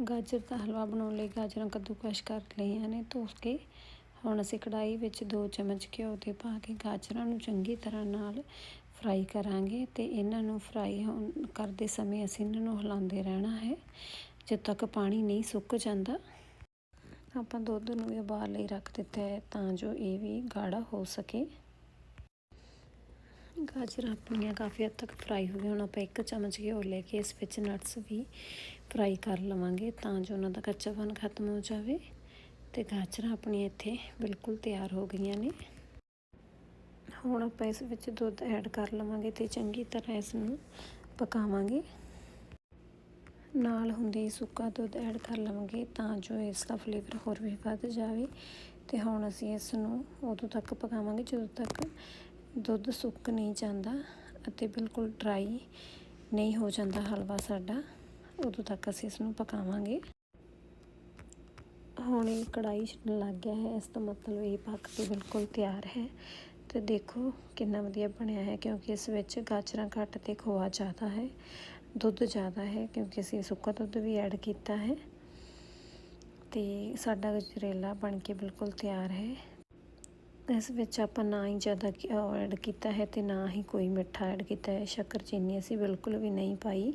ਗਾਜਰ ਦਾ ਹਲਵਾ ਬਣਾਉਣ ਲਈ ਗਾਜਰਾਂ ਕੱਦੂਕਸ਼ ਕਰ ਲਈਆਂ ਨੇ ਧੋ ਕੇ ਹੁਣ ਅਸੀਂ ਕੜਾਈ ਵਿੱਚ 2 ਚਮਚ ਘਿਓ 'ਤੇ ਪਾ ਕੇ ਗਾਜਰਾਂ ਨੂੰ ਚੰਗੀ ਤਰ੍ਹਾਂ ਨਾਲ ਫਰਾਈ ਕਰਾਂਗੇ ਤੇ ਇਹਨਾਂ ਨੂੰ ਫਰਾਈ ਹੋਣ ਕਰਦੇ ਸਮੇਂ ਅਸੀਂ ਇਹਨਾਂ ਨੂੰ ਹਿਲਾਉਂਦੇ ਰਹਿਣਾ ਹੈ, ਜਦ ਤੱਕ ਪਾਣੀ ਨਹੀਂ ਸੁੱਕ ਜਾਂਦਾ। ਆਪਾਂ ਦੁੱਧ ਨੂੰ ਵੀ ਉਬਾਲ ਲਈ ਰੱਖ ਦਿੱਤਾ ਹੈ ਤਾਂ ਜੋ ਇਹ ਵੀ ਗਾੜਾ ਹੋ ਸਕੇ। ਗਾਜਰਾਂ ਆਪਣੀਆਂ ਕਾਫੀ ਹੱਦ ਤੱਕ ਫਰਾਈ ਹੋ ਗਈਆਂ। ਹੁਣ ਆਪਾਂ ਇੱਕ ਚਮਚ ਘਿਓ ਲੈ ਕੇ ਇਸ ਵਿੱਚ ਨਟਸ ਵੀ ਫਰਾਈ ਕਰ ਲਵਾਂਗੇ ਤਾਂ ਜੋ ਉਹਨਾਂ ਦਾ ਕੱਚਾਪਨ ਖਤਮ ਹੋ ਜਾਵੇ ਤੇ ਗਾਜਰਾਂ ਆਪਣੀਆਂ ਇੱਥੇ ਬਿਲਕੁਲ ਤਿਆਰ ਹੋ ਗਈਆਂ ਨੇ। ਹੁਣ ਆਪਾਂ ਇਸ ਵਿੱਚ ਦੁੱਧ ਐਡ ਕਰ ਲਵਾਂਗੇ ਤੇ ਚੰਗੀ ਤਰ੍ਹਾਂ ਇਸ ਨੂੰ ਪਕਾਵਾਂਗੇ। ਨਾਲ ਹੁੰਦੇ ਸੁੱਕਾ ਦੁੱਧ ਐਡ ਕਰ ਲਵਾਂਗੇ ਤਾਂ ਜੋ ਇਸ ਦਾ ਫਲੇਵਰ ਹੋਰ ਵੀ ਵੱਧ ਜਾਵੇ ਤੇ ਹੁਣ ਅਸੀਂ ਇਸ ਨੂੰ ਉਦੋਂ ਤੱਕ ਪਕਾਵਾਂਗੇ ਜਦੋਂ ਤੱਕ ਦੁੱਧ ਸੁੱਕ ਨਹੀਂ ਜਾਂਦਾ ਅਤੇ ਬਿਲਕੁਲ ਡਰਾਈ ਨਹੀਂ ਹੋ ਜਾਂਦਾ ਹਲਵਾ ਸਾਡਾ, ਉਦੋਂ ਤੱਕ ਅਸੀਂ ਇਸ ਨੂੰ ਪਕਾਵਾਂਗੇ। ਹੁਣ ਇਹ ਕੜਾਈ ਛੱਡਣ ਲੱਗ ਗਿਆ ਹੈ, ਇਸ ਦਾ ਮਤਲਬ ਇਹ ਪੱਕ ਕੇ ਬਿਲਕੁਲ ਤਿਆਰ ਹੈ। ਤੇ ਦੇਖੋ ਕਿੰਨਾ ਵਧੀਆ ਬਣਿਆ ਹੈ, ਕਿਉਂਕਿ ਇਸ ਵਿੱਚ ਗਾਜਰਾਂ ਘੱਟ ਤੇ ਖੋਆ ਜ਼ਿਆਦਾ ਹੈ, ਦੁੱਧ ਜ਼ਿਆਦਾ ਹੈ, ਕਿਉਂਕਿ ਅਸੀਂ ਸੁੱਕਾ ਦੁੱਧ ਵੀ ਐਡ ਕੀਤਾ ਹੈ। ਤੇ ਸਾਡਾ ਗਜਰੇਲਾ ਬਣ ਕੇ ਬਿਲਕੁਲ ਤਿਆਰ ਹੈ। ਇਸ ਵਿੱਚ ਆਪਾਂ ਨਾ ਹੀ ਜ਼ਿਆਦਾ ਘਿਓ ਐਡ ਕੀਤਾ ਹੈ ਤੇ ਨਾ ਹੀ ਕੋਈ ਮਿੱਠਾ ਐਡ ਕੀਤਾ ਹੈ। ਸ਼ੱਕਰ ਚੀਨੀ ਅਸੀਂ ਬਿਲਕੁਲ ਵੀ ਨਹੀਂ ਪਾਈ।